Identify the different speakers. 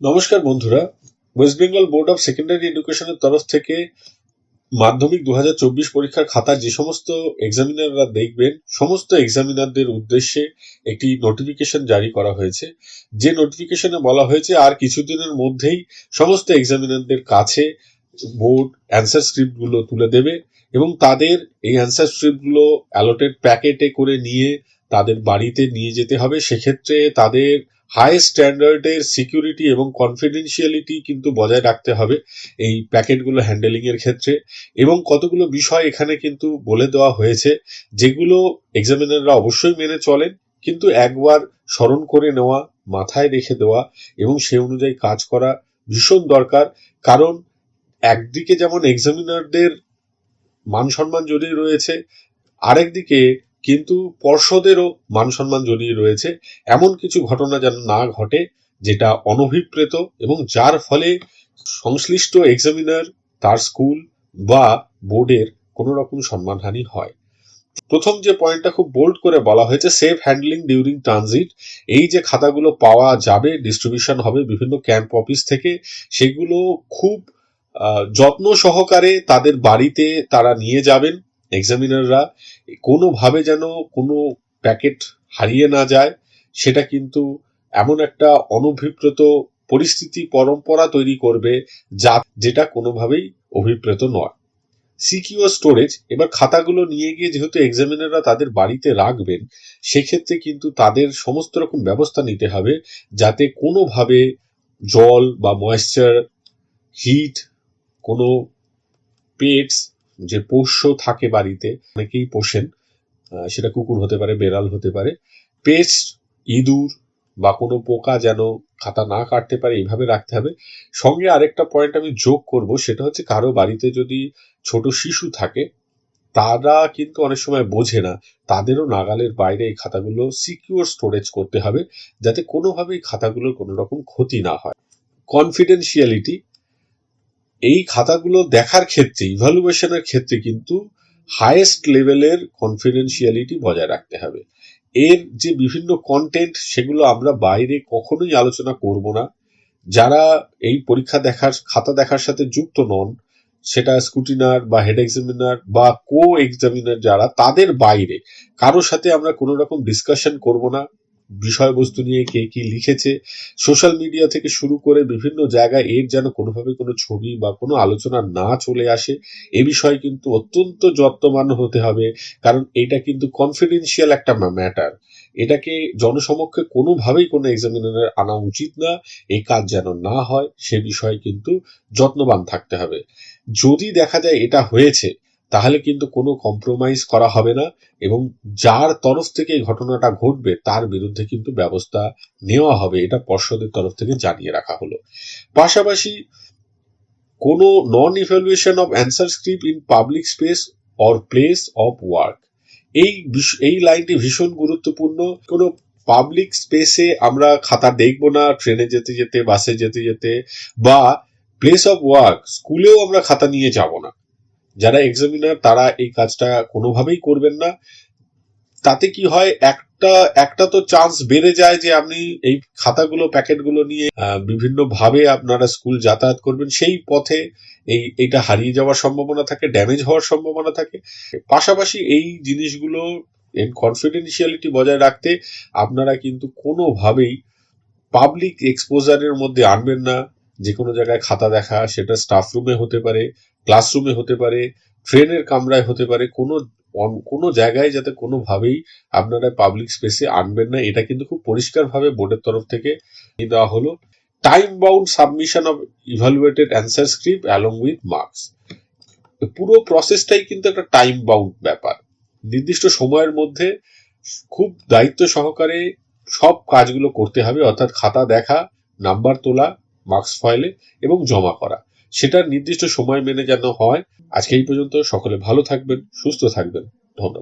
Speaker 1: নমস্কার বন্ধুরা। West Bengal board of secondary এডুকেশনের তরফ থেকে মাধ্যমিক দু হাজার চব্বিশ পরীক্ষার খাতা যে সমস্ত এক্সামিনাররা দেখবেন, সমস্ত এক্সামিনারদের উদ্দেশ্যে একটি নোটিফিকেশন জারি করা হয়েছে। যে নোটিফিকেশনে বলা হয়েছে, আর কিছুদিনের মধ্যেই সমস্ত এক্সামিনারদের কাছে বোর্ড অ্যান্সার স্ক্রিপ্টগুলো তুলে দেবে এবং তাদের এই অ্যান্সার স্ক্রিপ্টগুলো অ্যালোটেড প্যাকেটে করে নিয়ে তাদের বাড়িতে নিয়ে যেতে হবে। সেক্ষেত্রে তাদের হাই স্ট্যান্ডার্ডের সিকিউরিটি এবং কনফিডেন্সিয়ালিটি কিন্তু বজায় রাখতে হবে এই প্যাকেটগুলো হ্যান্ডেলিং এর ক্ষেত্রে। এবং কতগুলো বিষয় এখানে কিন্তু বলে দেওয়া হয়েছে, যেগুলো এক্সামিনাররা অবশ্যই মেনে চলেন, কিন্তু একবার স্মরণ করে নেওয়া, মাথায় রেখে দেওয়া এবং সে অনুযায়ী কাজ করা ভীষণ দরকার। কারণ একদিকে যেমন এক্সামিনারদের মান সম্মান জড়িয়ে রয়েছে, আরেকদিকে কিন্তু পর্ষদেরও মান সম্মান জড়িয়ে রয়েছে। এমন কিছু ঘটনা যেন না ঘটে, যেটা অনভিপ্রেত এবং যার ফলে সংশ্লিষ্ট এক্সামিনার তার স্কুল বা বোর্ডের কোনো রকম সম্মানহানি হয়। প্রথম যে পয়েন্টটা খুব বোল্ড করে বলা হয়েছে সেফ হ্যান্ডলিং ডিউরিং ট্রানজিট এই যে খাতাগুলো পাওয়া যাবে ডিস্ট্রিবিউশন হবে বিভিন্ন ক্যাম্প অফিস থেকে, সেগুলো খুব যত্ন সহকারে তাদের বাড়িতে তারা নিয়ে যাবেন। এক্সামিনাররা কোনোভাবে যেন কোনো প্যাকেট হারিয়ে না যায়, সেটা কিন্তু এমন একটা অনভিপ্রেত পরিস্থিতি, পরম্পরা তৈরি করবে যা যেটা কোনোভাবেই অভিপ্রেত নয়। সিকিউর স্টোরেজ এবার খাতাগুলো নিয়ে গিয়ে যেহেতু এক্সামিনাররা তাদের বাড়িতে রাখবেন, সেক্ষেত্রে কিন্তু তাদের সমস্ত রকম ব্যবস্থা নিতে হবে যাতে কোনোভাবে জল বা ময়েশ্চার হিট কোনো পেটস যে পোষ্য থাকে বাড়িতে, অনেকেই পোষেন সেটা কুকুর হতে পারে, বেড়াল হতে পারে। পেস্ট, ইঁদুর বা কোনো পোকা যেন খাতা না কাটতে পারে, এইভাবে রাখতে হবে। সঙ্গে আরেকটা পয়েন্ট আমি যোগ করব, সেটা হচ্ছে কারও বাড়িতে যদি ছোট শিশু থাকে, তারা কিন্তু অনেক সময় বোঝে না, তাদেরও নাগালের বাইরে এই খাতাগুলো সিকিউর স্টোরেজ করতে হবে, যাতে কোনোভাবেই খাতাগুলোর কোনো রকম ক্ষতি না হয়। কনফিডেন্সিয়ালিটি এই খাতাগুলো দেখার ক্ষেত্রে ইভ্যালুয়েশনের ক্ষেত্রে কিন্তু হাইয়েস্ট লেভেলের কনফিডেন্সিয়ালিটি বজায় রাখতে হবে। এর যে বিভিন্ন কন্টেন্ট সেগুলো আমরা বাইরে কখনোই আলোচনা করব না। যারা এই পরীক্ষা দেখার, খাতা দেখার সাথে যুক্ত নন, সেটা স্কুটিনার বা হেড এক্সামিনার বা কো এক্সামিনার যারা, তাদের বাইরে। কারোর সাথে আমরা কোনো রকম ডিসকাশন করব না। বিষয়বস্তু নিয়ে কে কি লিখেছে সোশ্যাল মিডিয়া থেকে শুরু করে বিভিন্ন জায়গায় এর যেন কোনোভাবে কোনো ছবি বা কোনো আলোচনা না চলে আসে, এ বিষয়ে কিন্তু অত্যন্ত যত্নবান হতে হবে, কারণ এটা কিন্তু কনফিডেন্সিয়াল একটা ম্যাটার এটাকে জনসমক্ষে কোনোভাবেই কোনো এক্সামিনারের আনা উচিত না এই কাজ যেন না হয়, সে বিষয়ে কিন্তু যত্নবান থাকতে হবে। যদি দেখা যায় এটা হয়েছে তাহলে কিন্তু কোনো কম্প্রোমাইজ করা হবে না এবং যার তরফ থেকে এই ঘটনাটা ঘটবে, তার বিরুদ্ধে কিন্তু ব্যবস্থা নেওয়া হবে। এটা পর্ষদের তরফ থেকে জানিয়ে রাখা হলো। পাশাপাশি কোনো non evaluation of answer script in public space or place of work এই এই লাইনটি ভীষণ গুরুত্বপূর্ণ। কোনো পাবলিক স্পেসে আমরা খাতা দেখব না ট্রেনে যেতে যেতে বাসে যেতে যেতে, বা প্লেস অফ ওয়ার্ক স্কুলেও আমরা খাতা নিয়ে যাব না। যারা এক্সামিনার তারা এই কাজটা কোনোভাবেই করবেন না। তাতে কি হয়, একটা একটা তো চান্স বেড়ে যায় যে আপনি এই খাতাগুলো, প্যাকেটগুলো নিয়ে বিভিন্ন ভাবে আপনারা স্কুল যাতায়াত করবেন। সেই পথে এই এটা হারিয়ে যাওয়ার সম্ভাবনা থাকে ড্যামেজ হওয়ার সম্ভাবনা থাকে। পাশাপাশি এই জিনিসগুলো এর কনফিডেন্সিয়ালিটি বজায় রাখতে আপনারা কিন্তু কোনোভাবেই পাবলিক এক্সপোজারের মধ্যে আনবেন না। যে কোনো জায়গায় খাতা দেখা, সেটা স্টাফ রুমে হতে পারে ক্লাসরুমে হতে পারে ট্রেনের কামরায় হতে পারে, কোনো কোনো জায়গায় যাতে কোনোভাবেই আপনারা পাবলিক স্পেসে আনবেন না, এটা কিন্তু খুব পরিষ্কারভাবে বোর্ডের তরফ থেকে দেওয়া হলো। Time bound submission of evaluated answer script along with marks পুরো প্রসেসটাই কিন্তু একটা টাইম বাউন্ড ব্যাপার। নির্দিষ্ট সময়ের মধ্যে খুব দায়িত্ব সহকারে সব কাজগুলো করতে হবে, অর্থাৎ খাতা দেখা নাম্বার তোলা মার্কস ফাইলে এবং জমা করা। সেটার নির্দিষ্ট সময় মেনে যেন হয়। আজকে এই পর্যন্ত সকলে ভালো থাকবেন, সুস্থ থাকবেন।